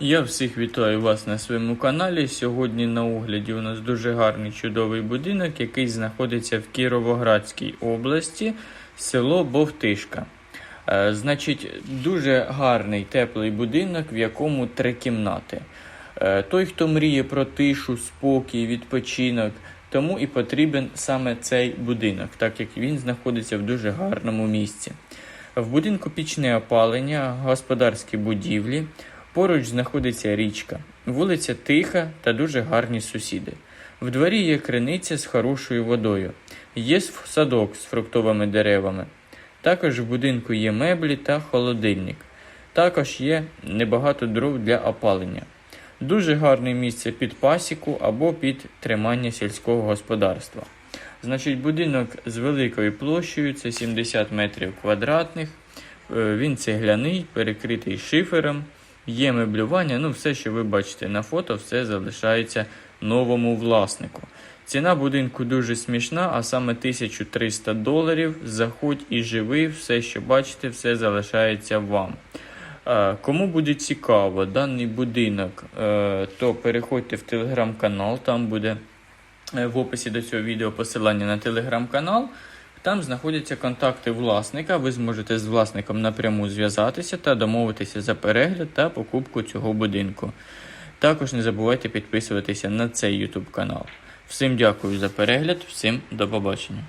Я всіх вітаю вас на своєму каналі. Сьогодні на огляді у нас дуже гарний чудовий будинок, який знаходиться в Кіровоградській області, село Бовтишка. Е, Значить, дуже гарний теплий будинок, в якому три кімнати. Е, Той, хто мріє про тишу, спокій, відпочинок, тому і потрібен саме цей будинок, так як він знаходиться в дуже гарному місці. В будинку пічне опалення, господарські будівлі. Поруч знаходиться річка, вулиця тиха та дуже гарні сусіди. В дворі є криниця з хорошою водою, є садок з фруктовими деревами. Також в будинку є меблі та холодильник. Також є небагато дров для опалення. Дуже гарне місце під пасіку або під тримання сільського господарства. Значить, будинок з великою площею це 70 метрів квадратних. Е, Він цегляний, перекритий шифером. Є меблювання, ну все, що ви бачите на фото, все залишається новому власнику. Ціна будинку дуже смішна, а саме 1300 доларів. Заходь і живи, все, що бачите, все залишається вам. Е, Кому буде цікаво даний будинок, е, то переходьте в телеграм-канал, там буде е, в описі до цього відео посилання на телеграм-канал. Там знаходяться контакти власника. Ви зможете з власником напряму зв'язатися та домовитися за перегляд та покупку цього будинку. Також не забувайте підписуватися на цей YouTube канал. Всім дякую за перегляд, всім до побачення.